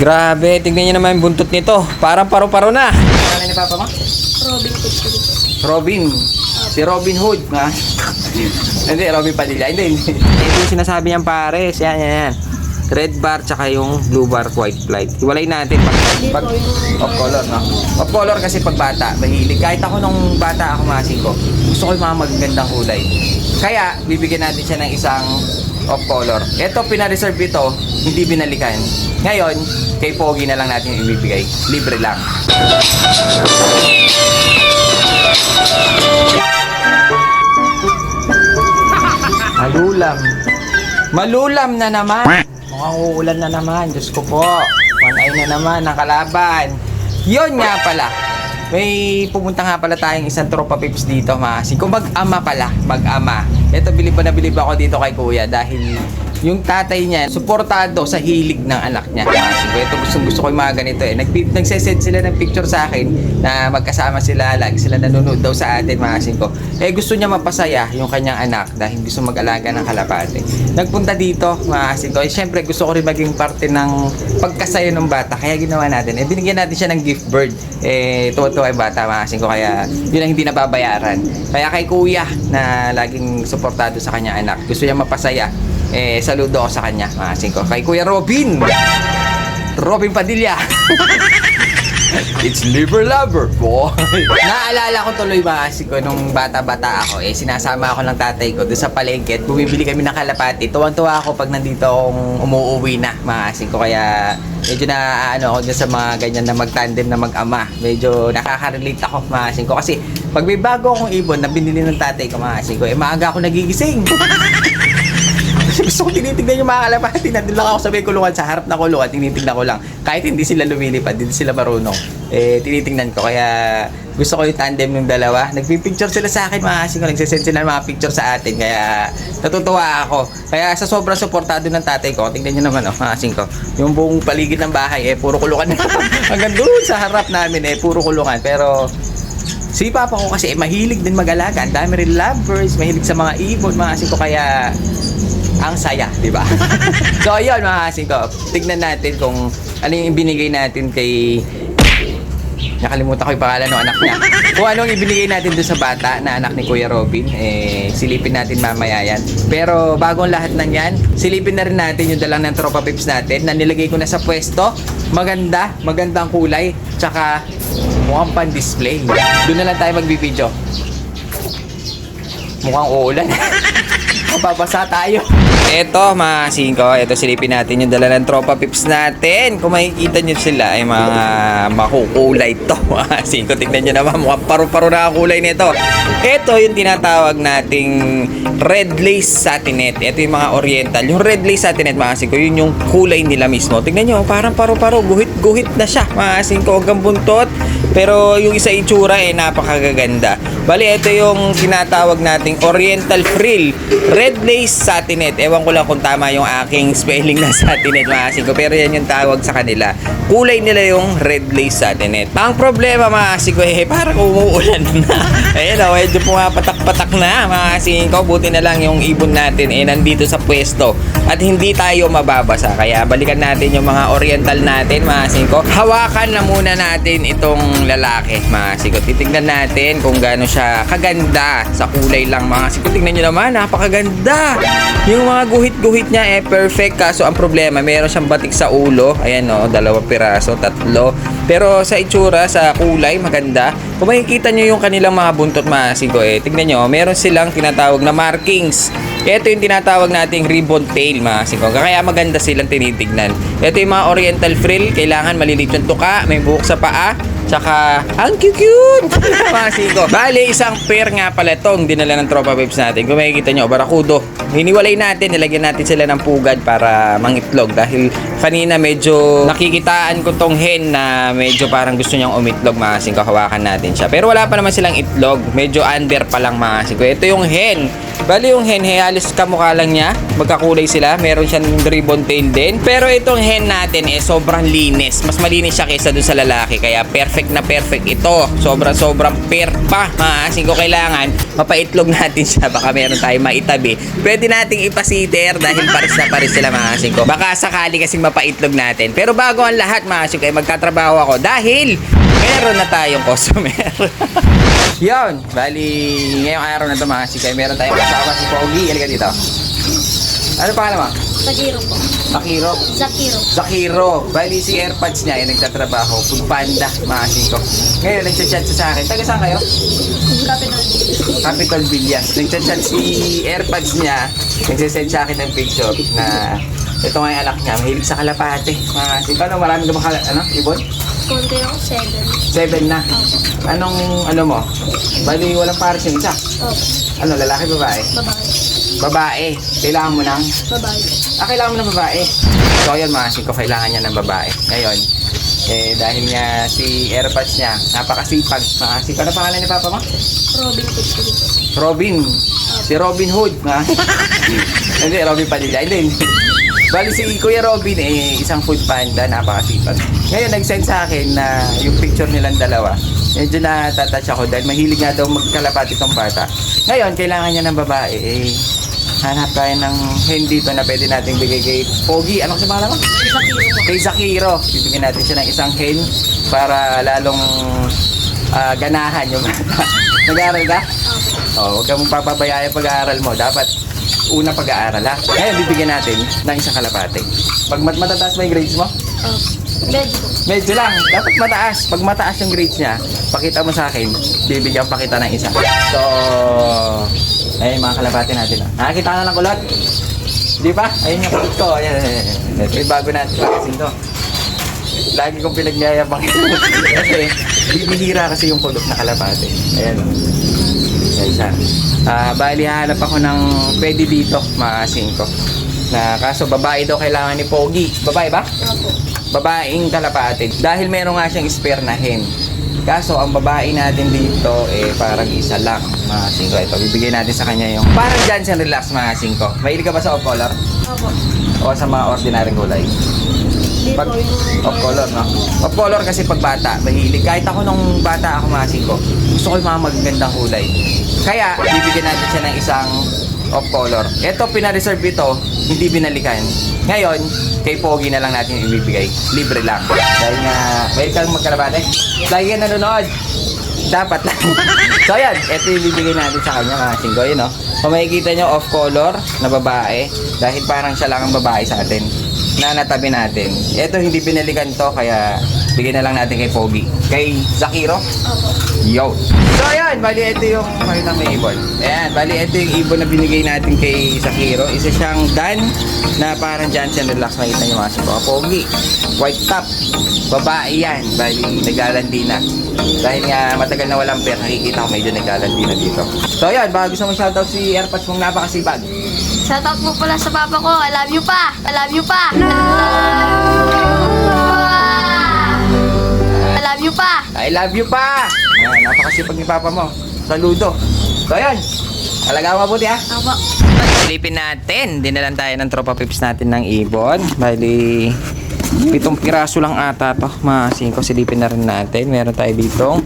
Grabe, tignan niyo naman yung buntot nito. Parang paro-paro na. Ano ni Papa mo? Robin Hood. Robin. Si Robin Hood. Ha? hindi, Robin Padilla. Hindi, hindi. Ito yung sinasabi niyang pares. Yan, yan, yan. Red bar tsaka yung blue bar white flight. Hiwalay natin pag, pag off color, no? Off color kasi pag bata, mahilig. Kahit ako nung bata ako masing ko, gusto ko yung mga magagandang kulay. Kaya, bibigyan natin siya ng isang off color. Ito, pina-reserve ito, hindi binalikan. Ngayon, kay Pogi na lang natin ibibigay. Libre lang. Malulam. Malulam na naman. Mukhang uulan na naman. Diyos ko po. One na naman ang kalaban. Yun nga pala. May pumunta nga pala tayong isang tropa pips dito, maasin. Kung mag-ama pala, mag-ama. Ito, bilib na bilib ako dito kay kuya dahil yung tatay niya, suportado sa hilig ng anak niya. Ito gusto, gusto ko yung mga ganito eh. Nag, nagsesend sila ng picture sa akin na magkasama sila, lagi sila nanonood daw sa atin, maasin ko. Eh, gusto niya mapasaya yung kanyang anak dahil gusto mag-alaga ng kalapate. Nagpunta dito, maasin ko. Eh, syempre, gusto ko rin maging parte ng pagkasaya ng bata. Kaya ginawa natin. Eh, binigyan natin siya ng gift bird. Eh, tuwa-tuwa yung bata, maasin ko. Kaya, yun ang hindi nababayaran. Kaya kay kuya, na laging suportado sa kanyang anak. Gusto niya mapasaya. Eh, saludo ako sa kanya, maasin ko. Kay Kuya Robin! Robin Padilla! It's liver lover, boy. Naalala ko tuloy ba kasi ko nung bata-bata ako, eh sinasama ako ng tatay ko doon sa palengke at bumibili kami ng kalapati. Tuwang-tuwa ako pag nandito akong umuuwi na, mga ko. Kaya medyo na ano ako dyan sa mga ganyan na mag-tandem na mag-ama. Medyo nakaka-relate ako, mga ko. Kasi pag may bago akong ibon na binili ng tatay ko, mga ko, eh maaga ako nagigising. Gusto ko tinitignan yung mga kalapati. Nandun lang ako sa may kulungan, sa harap na kulungan, tinitignan ko lang. Kahit hindi sila lumilipad, hindi sila marunong. Eh, tinitignan ko. Kaya gusto ko yung tandem ng dalawa. Nagpipicture sila sa akin, mga kasing ko. Nagsisend sila ng mga picture sa atin. Kaya natutuwa ako. Kaya sa sobrang suportado ng tatay ko, tingnan nyo naman, oh, mga kasing ko. Yung buong paligid ng bahay, eh, puro kulungan. Hanggang doon sa harap namin, eh, puro kulungan. Pero Si Papa ko kasi eh, mahilig din mag-alaga. Ang dami rin lovers, mahilig sa mga ibon, mga asin ko. Kaya ang saya, di ba? so, ayun mga asin ko. Tignan natin kung ano yung ibinigay natin kay... Nakalimutan ko yung pangalan ng anak niya. Kung anong ibinigay natin doon sa bata na anak ni Kuya Robin, eh, silipin natin mamaya yan. Pero bago ang lahat ng yan, silipin na rin natin yung dalang ng tropa pips natin na nilagay ko na sa pwesto. Maganda, magandang kulay, tsaka mukhang pan-display. Doon na lang tayo magbibideo. Mukhang uulan. Mababasa tayo. Eto mga singko, eto silipin natin yung dala ng tropa pips natin. Kung makikita nyo sila ay mga makukulay to. Mga singko, tignan nyo naman mukhang paru-paro na kulay nito. Eto yung tinatawag nating red lace satinet. Ito yung mga oriental. Yung red lace satinet mga singko, yun yung kulay nila mismo. Tignan nyo, parang paru-paro, guhit-guhit na siya. Mga singko, hanggang buntot. Pero yung isa itsura eh, napakagaganda. Bali, ito yung tinatawag nating oriental frill. Red lace satinet. Ewan ko lang kung tama yung aking spelling ng satinet mga ko. Pero yan yung tawag sa kanila. Kulay nila yung red lace satinet. Ang problema mga ko eh, parang umuulan na. Ayun o, medyo pumapatak-patak na mga ko. Buti na lang yung ibon natin eh nandito sa pwesto. At hindi tayo mababasa. Kaya balikan natin yung mga oriental natin mga ko. Hawakan na muna natin itong lalaki mga ko. Titignan natin kung gaano siya kaganda sa kulay lang mga ko. Tingnan nyo naman, napakaganda. Yung mga guhit-guhit niya eh perfect kaso ang problema meron siyang batik sa ulo. Ayan o, dalawang piraso, tatlo. Pero sa itsura, sa kulay, maganda. Kung makikita nyo yung kanilang mga buntot mga ko eh, tignan nyo, meron silang tinatawag na markings. Ito yung tinatawag nating ribbon tail mga ko. Kaya maganda silang tinitignan. Ito yung mga oriental frill, kailangan malilit yung tuka, may buhok sa paa, Tsaka, ang cute-cute! mga siko. Bali, isang pair nga pala itong dinala ng tropa babes natin. Kung makikita nyo, barakudo. Hiniwalay natin, nilagyan natin sila ng pugad para mangitlog. Dahil kanina medyo nakikitaan ko tong hen na medyo parang gusto niyang umitlog mga siko. Hawakan natin siya. Pero wala pa naman silang itlog. Medyo under pa lang mga siko. Ito yung hen. Bali yung hen, hey, halos kamukha lang niya. Magkakulay sila. Meron siyang ribbon tail din. Pero itong hen natin eh, sobrang linis. Mas malinis siya kaysa dun sa lalaki. Kaya perfect na perfect ito. Sobrang sobrang pair pa. Maasin ko kailangan mapaitlog natin siya. Baka meron tayong maitabi. Pwede nating ipasiter dahil pares na pares sila maasin ko. Baka sakali kasing mapaitlog natin. Pero bago ang lahat maasin ko ay magtatrabaho ako dahil meron na tayong customer. Yun, bali ngayong araw na ito mga sikay, meron tayong kasama si Pogi. Halika dito. Ano pangalan mo? Zakiro po. Makiro. Zakiro. Zakiro. Bali si AirPods niya ay nagtatrabaho. Food Panda, mga siko. Ngayon, nagchat-chat siya sa akin. Taga saan kayo? Capital. Capital Villas. Nagchat-chat si AirPods niya. Nagsisend sa akin ng picture na ito nga yung anak niya. Mahilig sa kalapate. Mga siko. Ano, marami ka ba ano, ibon? Konti ako, seven. Seven na. Anong, ano mo? Bali, walang pares yung isa. Opo. Ano, lalaki, babae? Babae. Babae. Kailangan mo ng... Babae. Ah, kailangan mo ng babae. So, yun mga ko, kailangan niya ng babae. Ngayon, eh, dahil nga si AirPods niya, napakasipag. Makasipag. Ano pangalan ni Papa mo? Robin Kutsuri po. Robin. Si Robin Hood. Ha? Hindi, Robin Padilla. Hindi. Bali si Kuya Robin, eh, isang food panda, napakasipag. Ngayon, nag-send sa akin na yung picture nilang dalawa. Medyo natatouch ako dahil mahilig nga daw magkalapati itong bata. Ngayon, kailangan niya ng babae. Eh, hanap tayo ng hen dito na pwede nating bigay kay Pogi. Ano kasi pangalan mo? Kay Zakiro. Bibigyan natin siya ng isang hen para lalong ah, ganahan yung bata. Nag-aaral ka? Opo. Oh, huwag kang papabayaan pag-aaral mo. Dapat una pag-aaral ha. Ngayon, bibigyan natin ng isang kalapate. Pag mat matataas ba yung grades mo? Opo. Medyo. Medyo lang. Dapat mataas. Pag mataas yung grades niya, pakita mo sa akin, bibigyan pa kita ng isa. So, ayun mga kalapate natin. ah. Nakakita ka na ng kulot? Di ba? Ayun yung kulot ko. Ayan, ayan, ayan. Ito yung bago natin klase to. Lagi kong pinagyayabang kasi bibihira kasi yung kulot na kalapate. Ayan. Ayan siya. Ah, bali hanap ako ng pwede dito, maasin ko. Na kaso babae daw kailangan ni Pogi. Babae ba? Opo. babaeng kalapate dahil meron nga siyang spare na hen. Kaso ang babae natin dito eh parang isa lang mga singko. Ito bibigyan natin sa kanya yung parang Johnson Relax mga singko. Mahilig ka ba sa off color? Opo. O sa mga ordinaryong gulay? Pag off color no? Off color kasi pag bata, mahilig. Kahit ako nung bata ako mga singko, gusto ko yung mga magagandang kulay. Kaya bibigyan natin siya ng isang off color. Ito pina-reserve ito, hindi binalikan. Ngayon, kay Pogi na lang natin ibibigay. Libre lang. Dahil nga, may kang magkalabate. Lagi ka nanonood. Dapat lang. so yan, ito yung bibigay natin sa kanya mga singko. Yun no? Kung makikita nyo off color na babae, dahil parang siya lang ang babae sa atin na natabi natin. Ito hindi binalikan to kaya bigyan na lang natin kay Pogi. Kay Zakiro. Opo. Yo. So ayan, bali ito yung makita may ibon. Ayan, bali ito yung ibon na binigay natin kay Zakiro. Isa siyang Dan na parang Johnson Relax. Makita niyo mga sipa. Pogi. White top. Babae yan. Bali, naglalandi na. Dahil nga matagal na walang pair, nakikita ko medyo naglalandi na dito. So ayan, baka gusto mo shoutout si Airpods mong napakasipag. Shoutout po pala sa papa ko. I love you pa. I love you pa. I love you pa. I love you pa! Ayan, napakasipag ni Papa mo. Saludo. So ayan, talaga mabuti ha. Opo. Silipin natin. Dinalan tayo ng tropa pips natin ng ibon. Bali, pitong piraso lang ata to. Mga singko, silipin na rin natin. Meron tayo ditong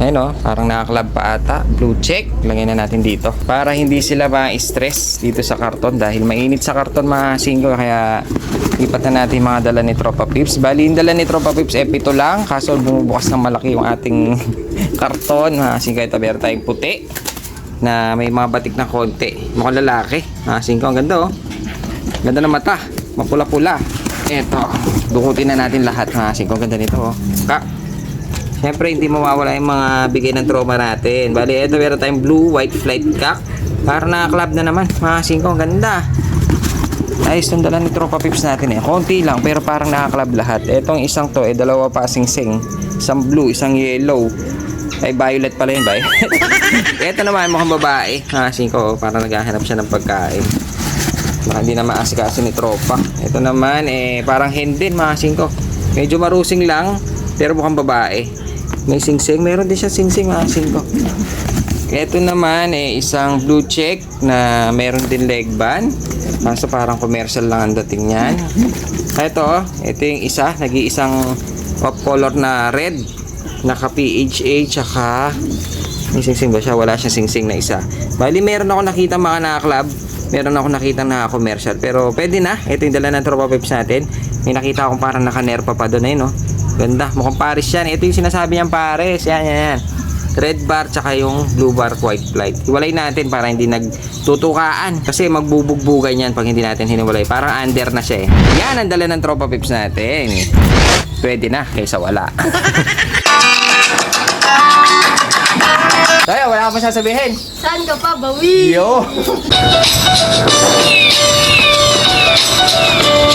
Ayun o, parang nakaklab pa ata. Blue check. Lagyan na natin dito. Para hindi sila ma-stress dito sa karton. Dahil mainit sa karton mga singko. Kaya lipat na natin mga dala ni Tropa Pips. Bali, yung dala ni Tropa Pips, eh, pito lang. Kaso bumubukas ng malaki yung ating karton. Mga singko, ito meron tayong puti na may mga batik na konti. Mukhang lalaki. Ah, singko, ang ganda oh. Ganda ng mata. Mapula-pula. Eto, dukutin na natin lahat ha. Singko, ang ganda nito oh. Ka. Siyempre, hindi mawawala yung mga bigay ng trauma natin. Bali, eto meron tayong blue, white flight cock. Para na-club na naman. Mga singko, ganda. Ayos yung dala ni Tropa Pips natin eh. Konti lang, pero parang nakaklab lahat. Etong isang to, eh, dalawa pa sing-sing. Isang blue, isang yellow. Ay, violet pala yun, violet. Ito naman, mukhang babae. Ah, singko, parang naghahanap siya ng pagkain. Hindi na maasikaso ni Tropa. Ito naman, eh, parang hen din, mga singko. Medyo marusing lang, pero mukhang babae. May sing-sing. Meron din siya sing-sing, mga singko. Ito naman eh isang blue check na meron din leg band. Kaso parang commercial lang ang dating niyan. Ito, oh, ito yung isa, nag-iisang off color na red. Naka PHA tsaka may sing-sing ba siya? Wala siya sing-sing na isa. Bali, meron ako nakita mga naka-club. Meron ako nakita na commercial. Pero pwede na. Ito yung dala ng tropa pips natin. May nakita akong parang naka-nerpa pa doon eh, no? Ganda. Mukhang Paris yan. Ito yung sinasabi niyang Paris. Yan, yan, yan. Red bar tsaka yung blue bar white flight. Hiwalay natin para hindi nagtutukaan. Kasi magbubugbugan yan pag hindi natin hiniwalay. Parang under na siya eh. Yan ang dala ng tropa pips natin. Pwede na kaysa wala. Kaya wala ka pa sasabihin. Saan ka pa, bawi? Yo!